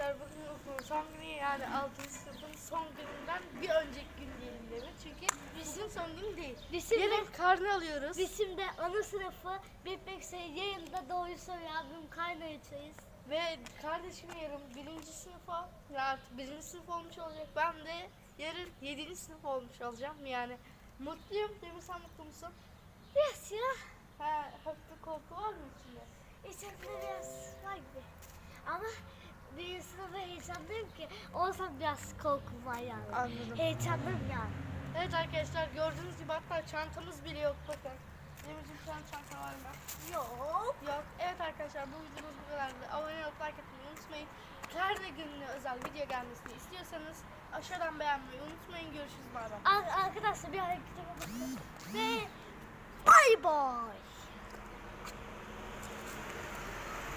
arkadaşlar bugün okulun son günü yani 6. sınıfın son gününden bir önceki gün diyelim değil mi? Çünkü bizim son gün değil. Bizim Yarın karne alıyoruz. Bizim de ana sınıfı Bitmekse yayında doğru soruyor abim kaynayacağız. Ve kardeşim yarın birinci sınıfa ya artık birinci sınıf olmuş olacak. Ben de yarın yedinci sınıf olmuş olacağım. Yani mutluyum. Değil mi sen mutlu musun? Biraz ya. Ha, hafif bir korku var mı içinde? İçimde biraz var gibi. Ama bir sınıfa heyecanlıyım ki. Olsa biraz korkum var yani. Anladım. Heyecanlıyım yani. Evet arkadaşlar gördüğünüz gibi hatta çantamız bile yok bakın. Demizin şu an çanta var mı? Yok. Yok. Evet arkadaşlar bu videomuz bu kadardı. Abone olup like atmayı unutmayın. Karne gününe özel video gelmesini istiyorsanız aşağıdan beğenmeyi unutmayın. Görüşürüz bay bay. Ar- arkadaşlar bir harekete bakın. Ve bay bay.